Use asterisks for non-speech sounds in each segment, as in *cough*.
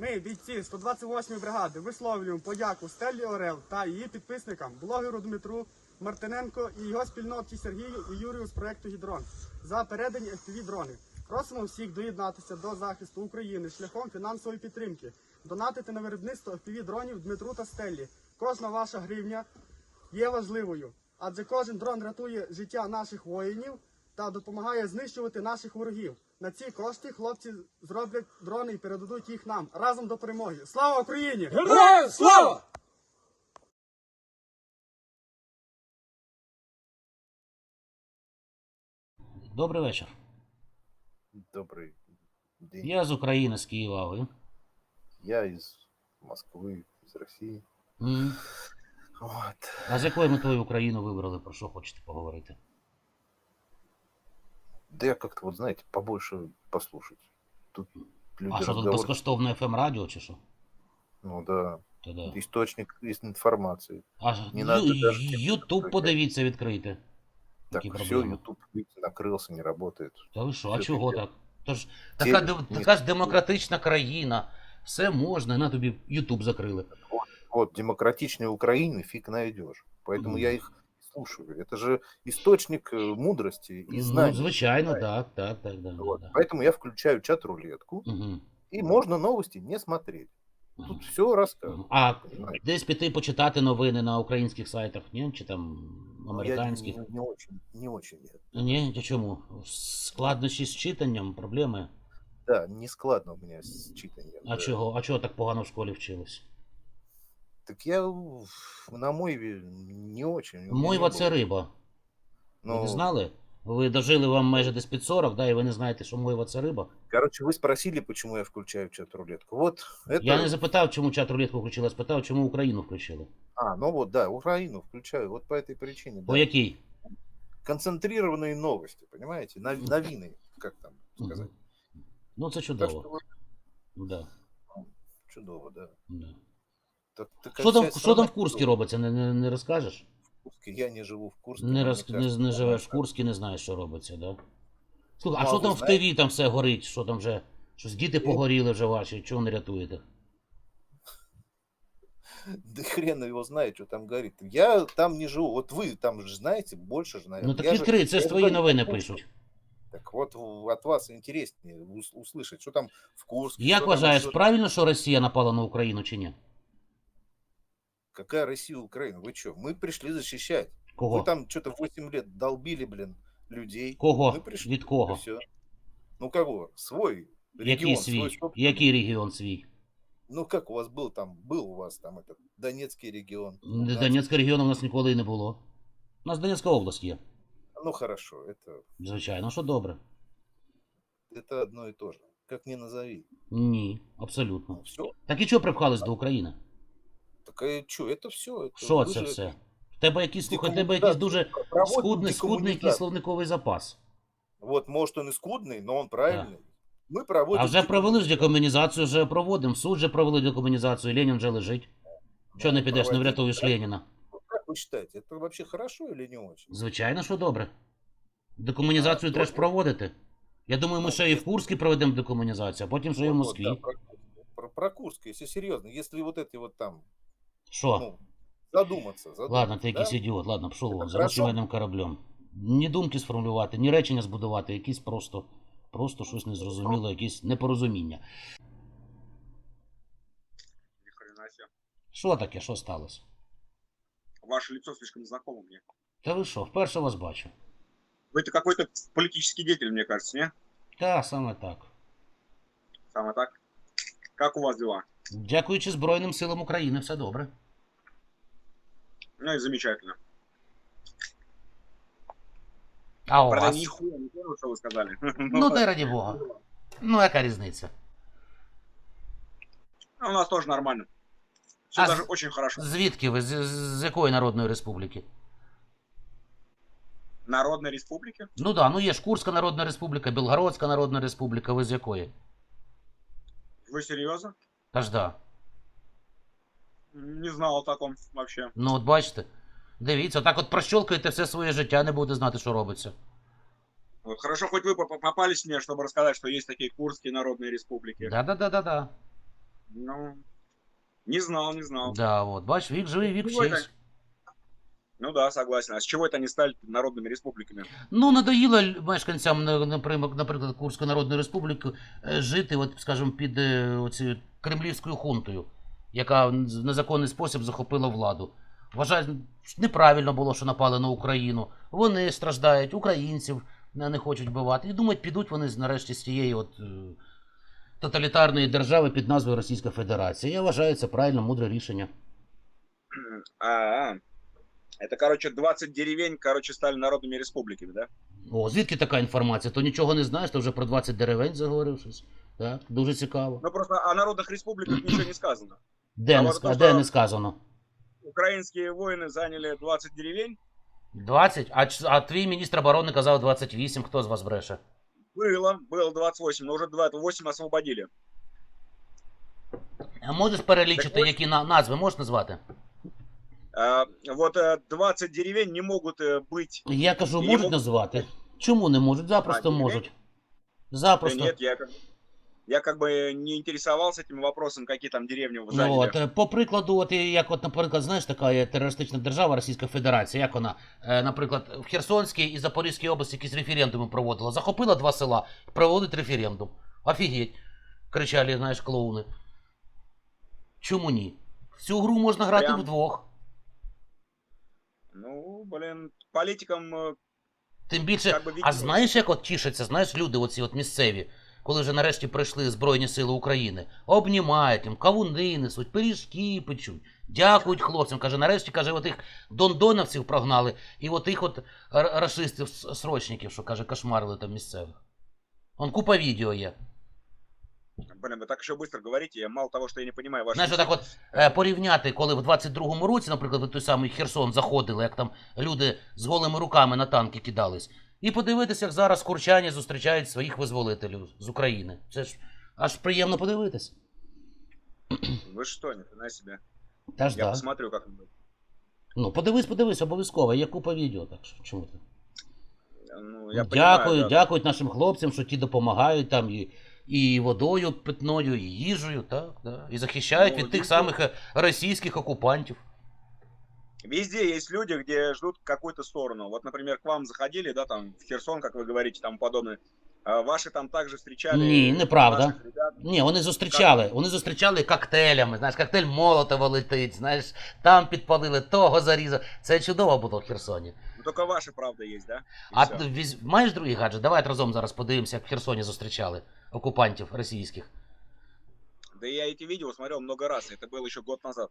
Ми, бійці 128-ї бригади, висловлюємо подяку Стеллі Орел та її підписникам, блогеру Дмитру Мартиненко і його спільноті Сергію і Юрію з проекту Гідрон за передані fpv дрони. Просимо всіх доєднатися до захисту України шляхом фінансової підтримки, донатити на виробництво fpv дронів Дмитру та Стеллі. Кожна ваша гривня є важливою, адже кожен дрон рятує життя наших воїнів та допомагає знищувати наших ворогів. На ці кошти хлопці зроблять дрони і передадуть їх нам разом до перемоги. Слава Україні! Героям слава! Добрий вечір. Добрый день. Я з України, з Києва, а ви? Я из Москвы, из России. М. Вот. А з якою метою Україну вибрали? Про що хочете поговорити? Да я как-то, вот знаете, побольше послушать. Тут люди А що тут разговор- безкоштовне FM радіо чи що? Ну да, То да. источник из информации. А ж- Не Ю- надо Ю- даже Ютуб подивіться, відкрийте. Так, Які все, проблеми? YouTube видите, накрылся, не работает. Та ви що, а Всё чого таки. так? Тож Ті- така, дем- ні. така ж демократична країна. Все можна, і на тобі Ютуб закрили. Вот, демократичнее Украины фиг найдешь. Поэтому Мгм. я их слушаю. Это же источник э, мудрости и Ну, знаний. звичайно, так, так, так, да, Вот. да. Поэтому я включаю чат-рулетку, Угу. и можно новости не смотреть. Тут все рассказано. А понимаете? десь піти почитати новини на українських сайтах, ні? Чи там Ну, американських? Я не, не очень, не очень. я- Ні, чи чому? Складнощі з читанням, проблеми. Да, не складно у меня с читанием. А да. чого? А чого так погано в школі вчились? Так я в- на мойве не очень. у меня Мойва не це было. риба. Ви Ну, не знали? Ви дожили вам майже десь під 40, да, і ви не знаєте, що мойва це риба? Короче, вы спросили, почему я включаю чат-рулетку. Вот это... Я не запитав, чому чат рулетку включили, а спитав, чому Україну включили. А, ну вот, да, Украину включаю. Вот по этой причине. По да. якій? Концентрированные новости, понимаете? Нов- Новины, как там сказать. Мгм. Ну це Так чудово. что вот Да, чудово, да. да. Так, так Що там, вся що страна там в Курскі робиться, не, не, не розкажеш? В Курске. Я не живу в Курске. Не, роз, не, не живеш в Курскі, не знаєш, що робиться, да? Слухай, а Ну, що ви там в знаєте? ТВ там все горить? Що там вже? Щось діти погоріли вже ваші, чого не рятуєте? *laughs* Да хрен его знает, что там горит. Я там не живу. Вот вы там же знаете, больше же, наверное. Ну так Я же- відкрий, це я ж же твої новини ну, пишуть. Так вот в- от вас интереснее ус- услышать, что там в Курске. Як что там вважаєш, еще- правильно, що Росія напала на Україну чи ні? Какая Россия, Украина? Вы что? Мы пришли защищать. Вы Кого? там что-то 8 лет долбили, блин, людей. Кого? Мы пришли. Від кого? Все. Ну кого? Свой Який регион, свій? свой собственный. Який регіон свій? Ну как у вас был там, был у вас там этот Донецкий регион. Д- Луганский. Донецького регіону у нас ніколи і не було. У нас Донецька область є, Ну хорошо, это, звичайно, що добре. это одно и то же. Как ни назови. Ні, абсолютно. Ну, все. Так і чого припхались до України? Так а что, это все. Это Що вы це же все? В тебе якийсь, слухай, в тебе якийсь дуже проводите скудний, скудний якийсь декоммунизацию. словниковий запас. Вот, может, он и скудный, но он правильный. Мы проводим... А вже провели ж декоммунизацию. декомунізацію, вже проводимо. Суд вже провели декомунізацію, Ленін вже лежить. Чого не Ну, підеш, не проводим. врятуєш Как- Леніна? Как вы считаете, это вообще хорошо или не очень? Звичайно, що добре. Декомунізацію А, треба ж добре. проводити. Я думаю, ми Ну, ще і в Курській проведемо декомунізацію, а потім ще і в Вот, Москві. да, про, про- про Курск, если серьезно, если вот эти вот там, що? ну, задуматься, задуматься. Ладно, ти да? якийсь ідіот, ладно, пішов вон, за розчиненим кораблем. Ні думки сформулювати, ні речення збудувати, якісь просто, просто щось незрозуміле, якісь непорозуміння. Що таке, що сталося? Ваше лицо слишком знакомо мне. Та ви що, вперше вас бачу. Вы это какой-то политический деятель, мне кажется, не? Та, саме так. Самое так. Как у вас дела? Дякуючи Збройним силам України, все добре. Ну и замечательно. А у Правда, вас? нихуя не понял, что вы сказали. *laughs* Ну, дай раді Бога. Ну, яка різниця? А у нас тоже нормально. Все А даже з- очень хорошо. Звідки ви? З, з якої Народної Республіки? Народной республики? Ну так, да, ну є ж Курська Народна Республіка, Білгородська Народна Республіка, ви з якої? Вы серьезно? Та ж да. Не знал о таком вообще. Ну от бачите. Дивіться, так от прощолкаєте все своє життя, не будете знати, що робиться. Вот хорошо, хоть вы поп- попались мне, чтобы рассказать, что есть такие Курские народные республики. Да-да-да-да-да. Ну, не знал, не знал. Да, от, бач, вік живий, вік Ну, вчись. Ну да, согласен. А с чего это они стали народными республиками? Ну, надоїло л- мешканцям, на- напрям- наприклад, Курської Народної Республіки е, жити, от, скажімо, під е, оцією кремлівською хунтою, яка в незаконний спосіб захопила владу. Вважають, що неправильно було, що напали на Україну. Вони страждають, українців не не хочуть вбивати. І думають, підуть вони з- нарешті з цієї от, е, тоталітарної держави під назвою Російська Федерація. Я вважаю, це правильно, мудре рішення. А, это, короче, 20 деревень, короче, стали народными республиками, да? О, звідки така інформація? То нічого не знаєш, то вже про 20 деревень заговорив щось. Так, дуже цікаво. Ну просто о народных республиках ничего не сказано. Де, а не, от ска- то, де що- не сказано? Украинские воины заняли 20 деревень. 20? А, ч- а твій міністр оборони казав 28. Хто з вас бреше? Было, было 28, но уже 28 освободили. А можеш перелічити, Так ось- які на, назви можеш назвати? А, вот э, 20 деревень не могут э, быть. Я кажу, Її можуть можуть- назвати. Чому не можуть? Запросто А, ні? можуть. Да Запросто. нет, я как, я как бы не интересовался этим вопросом, какие там деревни вы Ну, заняли. от, е, по прикладу, от і як, от, наприклад, знаєш, така є терористична держава Російська Федерація, як вона, е, наприклад, в Херсонській і Запорізькій області якісь референдуми проводила. Захопила два села, проводить референдум. Офігеть. Кричали, знаєш, клоуни. Чому ні? В цю гру можна грати Прям. вдвох. Ну, блин, политикам э, Тим більше, Як би а відповідь. знаєш, як от тішаться, знаєш, люди, оці от місцеві, Коли вже нарешті прийшли Збройні Сили України, обнімають їм, кавуни несуть, пиріжки печуть, дякують хлопцям. Каже, нарешті, каже, от їх дондоновців прогнали, і от їх от р- рашистів, с- срочників, що каже, кошмарили там місцевих. Он купа відео є. Блин, вы так еще быстро говорите, я мало того, что я не понимаю ваши... Знаєш, отак от е, порівняти, коли в 22-му році, наприклад, в той самий Херсон заходили, як там люди з голими руками на танки кидались, і подивитися, як зараз курчані зустрічають своїх визволителів з України. Це ж аж приємно подивитись. Вы что, ни хрена себе. Та ж Я да. посмотрю, как это. Ну, подивись, подивись, обов'язково. Є купа відео, так що чому ти? Ну, я Дякую, понимаю, да. дякують нашим хлопцям, що ті допомагають там і, і водою питною, і їжею, так, да. і захищають Ну, від тих дійсно. самих е, російських окупантів. Везде есть люди, где ждут какую-то сторону. Вот, например, к вам заходили, да, там, в Херсон, как вы говорите, и тому подобное. А ваши там также встречали... Не, неправда. наших ребят. Ні, вони зустрічали. Вони зустрічали коктейлями. Знаєш, коктейль Молотова летить, знаєш, там підпалили, того зарізав. Це чудово було в Херсоні. Ну, только ваши, правда, есть, да? И А всё. ти віз- маєш другий гаджет? Давай разом зараз подивимося, як в Херсоні зустрічали окупантів російських. Да я эти видео смотрел много раз. Это было еще год назад.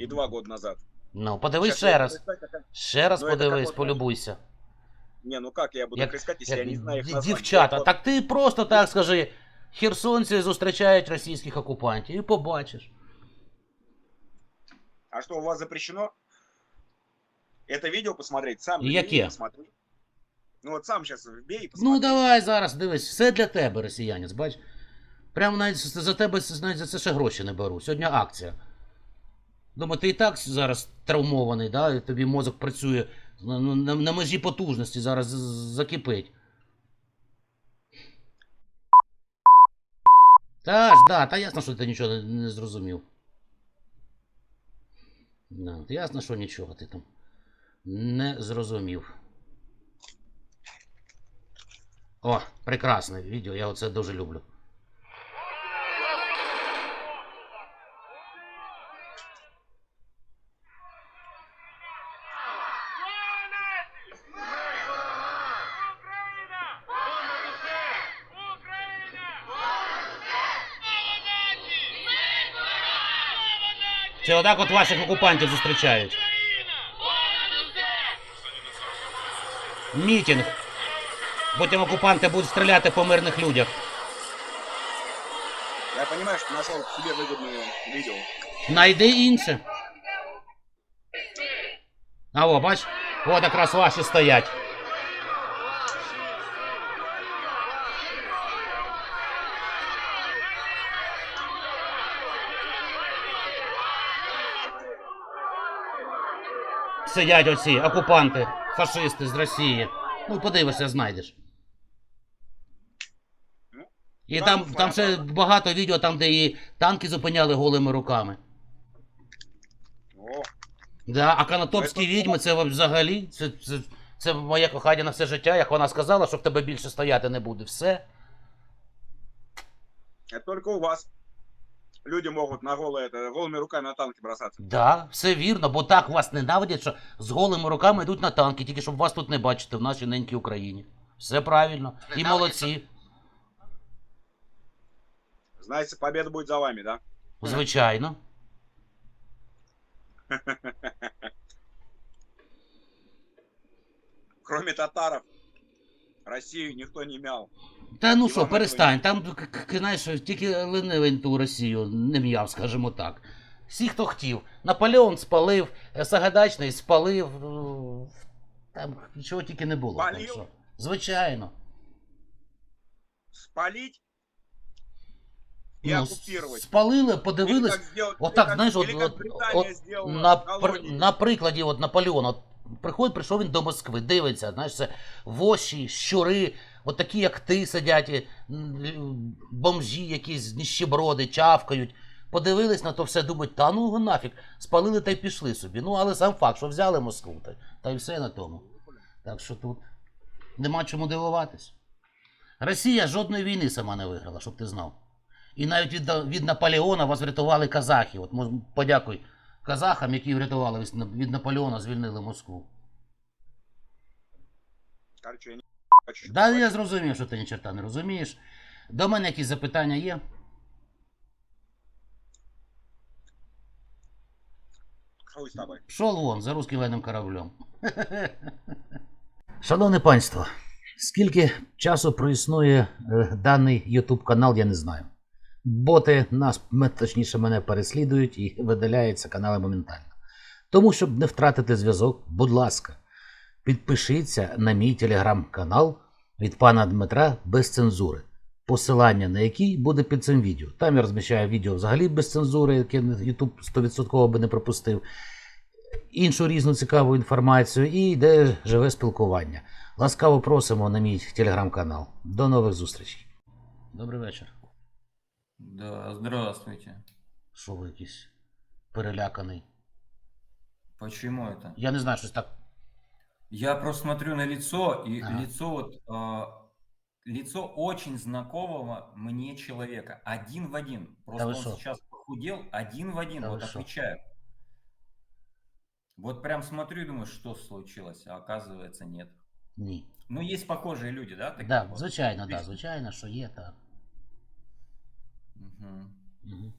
И два года назад. Ну, подивись Щас я ще буду раз. Ще раз Ну, це подивись, як полюбуйся. Не, ну как я буду Як- их искать, если я не знаю их ді- названий? Дівчата, так ти просто так скажи. Херсонці зустрічають російських окупантів і побачиш. А что, у вас запрещено это видео посмотреть? Сам И посмотри. Ну вот сам сейчас вбей и посмотри. Ну давай зараз, дивись, все для тебе, росіянець, бач. Прямо навіть за за тебе навіть за це ще гроші не беру. Сьогодні акція. Думаю, ти і так зараз травмований, да? тобі мозок працює на, на, на межі потужності, зараз закипить. Та ж, да, та ясно, що ти нічого не, не зрозумів. Да, ясно, що нічого ти там не зрозумів. О, прекрасне відео, я оце дуже люблю. Це отак от ваших окупантів зустрічають. Мітінг. Потім окупанти будуть стріляти по мирних людях. Я понимаю, что нашел себе выгодное видео. Найди інше. А о, бач, от якраз ваші стоять. Сидять оці окупанти, фашисти з Росії. Ну, подивишся, знайдеш. І там, там ще багато відео, там, де і танки зупиняли голими руками. О, Да, а канатопські Це- відьми це взагалі. Це, це, це моє кохання на все життя, як вона сказала, що в тебе більше стояти не буде. Все. это только у вас люди могут на голые, это, голыми руками на танки бросаться. Да, все вірно, бо так вас ненавидять, що з голими руками йдуть на танки, тільки щоб вас тут не бачити в нашій ненькій Україні. Все правильно. І молодці. Знаете, победа будет за вами, да? Звичайно. Кроме татаров, Россию никто не мял. Та ну що, перестань. Там, к- к- к- знаєш, тільки ленивий ту Росію не м'яв, скажімо так. Всі, хто хотів. Наполеон спалив, е, Сагайдачний спалив. ну, Там нічого тільки не було. Спалив? що. Звичайно. Спалить и Ну, оккупировать. спалили, Или подивились. как сделать- От или так, как- или Британия сделала на, пр- на прикладі от Наполеона. От, приходить, прийшов він до Москви, дивиться, знаєш, це воші, щури, от такі, як ти, сидять, м, л- бомжі якісь, ніщеброди, чавкають. Подивились на то все, думають, та ну його нафіг, спалили та й пішли собі. Ну, але сам факт, що взяли Москву, та, та й все на тому. Так що тут нема чому дивуватись. Росія жодної війни сама не виграла, щоб ти знав. І навіть від, від Наполеона вас врятували казахи. От подякуй казахам, які врятували від Наполеона, звільнили Москву. Да, я зрозумів, що ти ні черта не розумієш. До мене якісь запитання є? Пшов вон за русським воєнним кораблем. *laughs* Шановне панство, скільки часу проіснує е, даний YouTube канал, я не знаю. Боти нас, точніше, мене переслідують і видаляються канали моментально. Тому, щоб не втратити зв'язок, будь ласка, підпишіться на мій телеграм-канал від пана Дмитра без цензури. Посилання на який буде під цим відео. Там я розміщаю відео взагалі без цензури, яке YouTube 100% би не пропустив іншу різну цікаву інформацію і йде живе спілкування. Ласкаво просимо на мій телеграм-канал. До нових зустрічей. Добрий вечір. Да, здравствуйте. Що ви якийсь переляканий? Почему это? Я не знаю, щось так. Я просто смотрю на лицо, и Ага. лицо вот а, лицо очень знакомого мне человека. Один в один. Просто вы он шо? сейчас похудел один в один, Да вот шо? отвечаю. Вот прям смотрю и думаю, что случилось, а оказывается нет. Ні. Ну, есть похожие люди, да? такие Да, вот? звичайно, да, звичайно, що є, так. Мгм. Угу.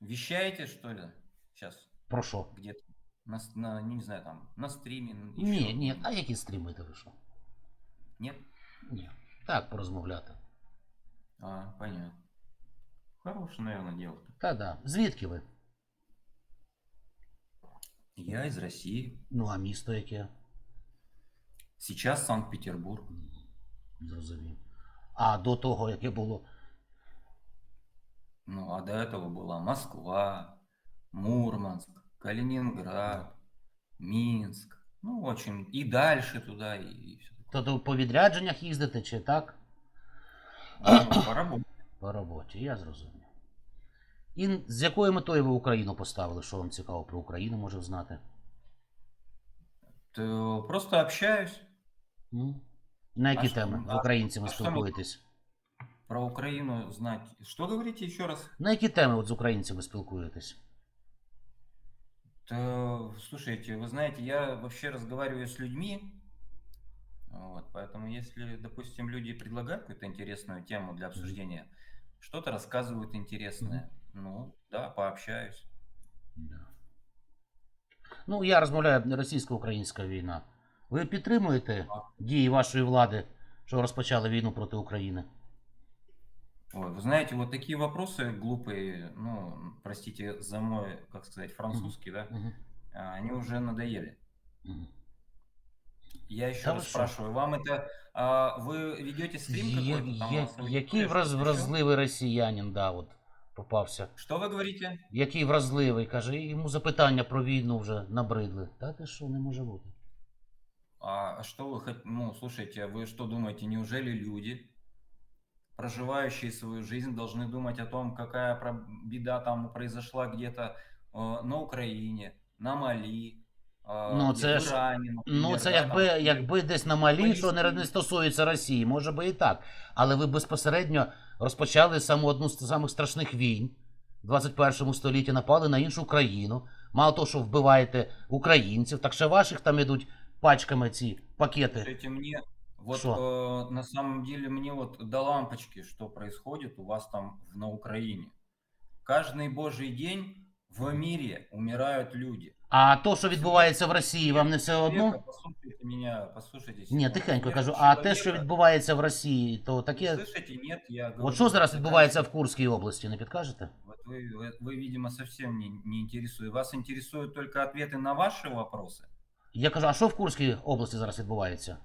Вещаете, что ли? Сейчас Про що? где-то на, с- на, не знаю, там, на стриме. н- Ні, ещё? ні, а які стрімите ви що? Нет? Ні. Так, порозмовляти. А, понятно. Хорошее, наверное, дело. Та да. Звідки ви? Я из России. Ну, а місто яке? Сейчас Санкт-Петербург. М, Зрозумів. А до того, яке було? Ну, а до этого была Москва, Мурманск, Калининград, Минск. Ну, в общем, и дальше туда, и, и все такое. Тобто по відрядженнях їздите чи так? Ну, по работе. По роботі, я зрозумів. І з якою метою ви Україну поставили? Що вам цікаво про Україну може знати? То просто общаюсь М? На які А теми а- українцями а спілкуєтесь? про Украину знать. Что говорите еще раз? На які теми от з українцями спілкуєтесь? То, слушайте, вы знаете, я вообще разговариваю с людьми, вот, поэтому если, допустим, люди предлагают какую-то интересную тему для обсуждения, что-то рассказывают интересное, ну, да, пообщаюсь. Да. Ну, я розмовляю російсько-українська війна. Ви підтримуєте дії вашої влади, що розпочали війну проти України? Ой, вы знаете, вот такие вопросы глупые, ну, простите за мой, как сказать, французский, да, Угу. а, они уже надоели. Угу. Я еще Да раз вы что? спрашиваю, вам это, а, вы ведете стрим какой-то там? Я, массовой який аудитории, враз, что-то ещё? вразливий росіянин, да, от, попався. Что вы говорите? Який вразливий, каже, і йому запитання про війну вже набридли. Та ти що, не може бути. А что вы хотите, ну, слушайте, а вы что думаете, неужели люди проживающие свою жизнь, должны думать о том, какая про- беда там произошла где-то э, на Украине, на Мали, э, Ну, где- це в ж- Иране, например, Ну, це да, якби, там, якби десь на Малі, що не, не Палестині. стосується Росії, може би і так. Але ви безпосередньо розпочали саму одну з самих страшних війн в 21 столітті, напали на іншу країну. Мало того, що вбиваєте українців, так ще ваших там ідуть пачками ці пакети. Слушайте, мне вот Шо? э, на самом деле мне вот до лампочки, что происходит у вас там в- на Украине. Каждый божий день в мире умирают люди. А то, що відбувається в Росії, вам не все Человека, одно? Послушайте меня, послушайте. Ні, секунду. тихенько Смерть кажу, а те, що человека- відбувається в Росії, то Вы таке. Слышите, нет, я говорю. От що зараз это відбувається в каждый- Курській області, не підкажете? Вот вы, вы, вы, видимо, совсем не, не интересует. Вас интересуют только ответы на ваши вопросы? Я кажу, а що в Курській області зараз відбувається?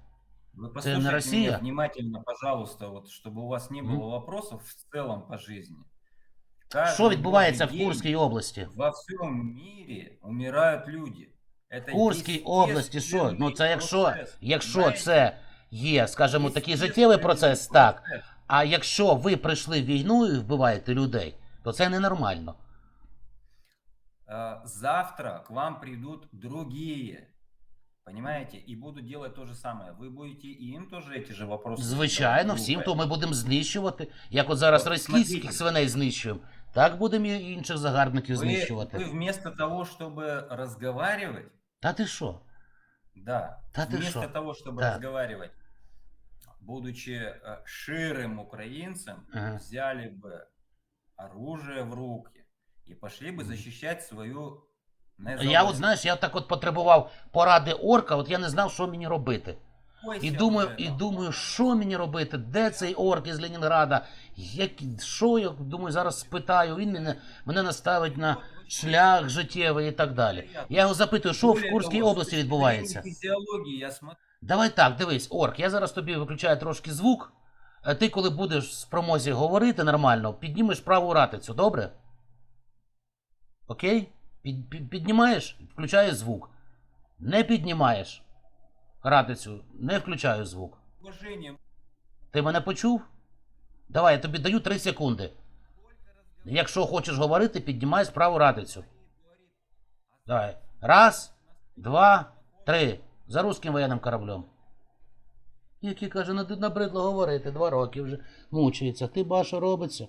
Вы не послушайте Россия? меня внимательно, пожалуйста, вот, чтобы у вас не Мгм. было вопросов в целом по жизни. Що Каждый відбувається в божий день Курській області? Во всем мире умирают люди. Это В Курській області що? Ну це якщо, процесс, якщо понимаете? це є, скажімо, такий Естественный життєвий процес, так. процесс. А якщо ви прийшли війною і вбиваєте людей, то це ненормально. А, Завтра к вам придут другие. Понимаете? И будут делать то же самое. Вы будете и им тоже эти же вопросы Звичайно, задавать. всім, Ну, то ми будемо знищувати. Як от зараз От російських смотрите. свиней знищуємо, так будемо і інших загарбників Вы, знищувати. вы вместо того, чтобы разговаривать, Та ти що? да, Да ты вместо шо? того, чтобы Да. разговаривать, будучи э, ширым украинцем, Ага. взяли бы оружие в руки и пошли бы Мгм. защищать свою Я от знаєш, я так от потребував поради орка, от я не знав, що мені робити. Бойся І думаю, і думаю, що мені робити? Де цей орк із Ленінграда? Як, що я думаю, зараз спитаю. Він мене, мене наставить на шлях життєвий і так далі. Я його запитую, що в Курській області відбувається. Давай так, дивись, орк, я зараз тобі виключаю трошки звук. Ти, коли будеш в спромозі говорити нормально, піднімеш праву ратицю, добре? Окей? Під, під, піднімаєш, включаєш звук. Не піднімаєш ратицю, не включаю звук. уважением. Ти мене почув? Давай, я тобі даю 3 секунди. Якщо хочеш говорити, піднімай справу ратицю. Давай. Раз, два, три. За руським воєнним кораблем. Який каже, «Над- набридло говорити, два роки вже мучається. Ти баша робиться.